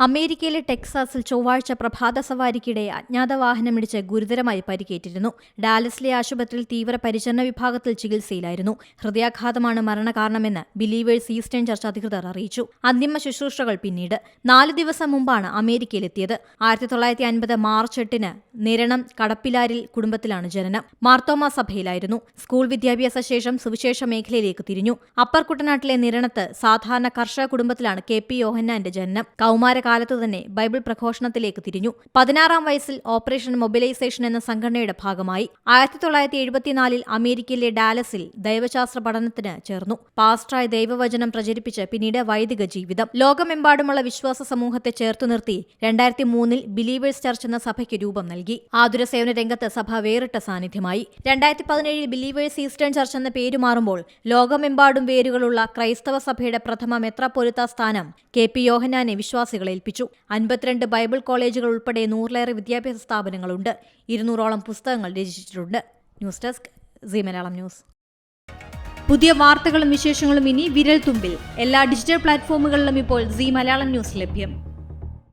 അമേരിക്കയിലെ ടെക്സാസിൽ ചൊവ്വാഴ്ച പ്രഭാത സവാരിക്കിടെ അജ്ഞാത വാഹനമിടിച്ച് ഗുരുതരമായി പരിക്കേറ്റിരുന്നു. ഡാലസിലെ ആശുപത്രിയിൽ തീവ്ര പരിചരണ വിഭാഗത്തിൽ ചികിത്സയിലായിരുന്നു. ഹൃദയാഘാതമാണ് മരണകാരണമെന്ന് ബിലീവേഴ്സ് ഈസ്റ്റേൺ ചർച്ച് അധികൃതർ അറിയിച്ചു. അന്തിമ ശുശ്രൂഷകൾ പിന്നീട്. നാല് ദിവസം മുമ്പാണ് അമേരിക്കയിലെത്തിയത്. ആയിരത്തി തൊള്ളായിരത്തി അൻപത് മാർച്ച് എട്ടിന് നിരണം കടപ്പിലാരിൽ കുടുംബത്തിലാണ് ജനനം. മാർത്തോമ സഭയിലായിരുന്നു. സ്കൂൾ വിദ്യാഭ്യാസ ശേഷം സുവിശേഷ മേഖലയിലേക്ക് തിരിഞ്ഞു. അപ്പർ കുട്ടനാട്ടിലെ നിരണത്ത് സാധാരണ കർഷക കുടുംബത്തിലാണ് കെ പി യോഹന്നാന്റെ ജനനം. കൗമാരകാലത്തു തന്നെ ബൈബിൾ പ്രഘോഷണത്തിലേക്ക് തിരിഞ്ഞു. പതിനാറാം വയസ്സിൽ ഓപ്പറേഷൻ മൊബിലൈസേഷൻ എന്ന സംഘടനയുടെ ഭാഗമായി ആയിരത്തി തൊള്ളായിരത്തി എഴുപത്തിനാലിൽ അമേരിക്കയിലെ ഡാലസിൽ ദൈവശാസ്ത്ര പഠനത്തിന് ചേർന്നു. പാസ്റ്ററായ ദൈവവചനം പ്രചരിപ്പിച്ച് പിന്നീട് വൈദിക ജീവിതം. ലോകമെമ്പാടുമുള്ള വിശ്വാസ സമൂഹത്തെ ചേർത്തു നിർത്തി രണ്ടായിരത്തി മൂന്നിൽ ബിലീവേഴ്സ് ചർച്ച് എന്ന സഭയ്ക്ക് രൂപം നൽകി. ആതുര സേവന രംഗത്ത് സഭ വേറിട്ട സാന്നിധ്യമായി. രണ്ടായിരത്തി പതിനേഴിൽ ബിലീവേഴ്സ് ഈസ്റ്റേൺ ചർച്ച് എന്ന പേര് മാറുമ്പോൾ ലോകമെമ്പാടും വേരുകളുള്ള ക്രൈസ്തവ സഭയുടെ പ്രഥമ മെത്രാപ്പൊരുത്ത സ്ഥാനം കെ പി യോഹനാനെ വിശ്വാസികളെ ഏൽപ്പിച്ചു അൻപത്തിരണ്ട് ബൈബിൾ കോളേജുകൾ ഉൾപ്പെടെ നൂറിലേറെ വിദ്യാഭ്യാസ സ്ഥാപനങ്ങളുണ്ട്. ഇരുന്നൂറോളം പുസ്തകങ്ങൾ രചിച്ചിട്ടുണ്ട്. News desk C Malayalam news. പുതിയ വാർത്തകളും വിശേഷങ്ങളും ഇനി വിരൽ തുമ്പിൽ എല്ലാ ഡിജിറ്റൽ പ്ലാറ്റ്ഫോമുകളിലും ഇപ്പോൾ സി മലയാളം ന്യൂസ് ലഭ്യം.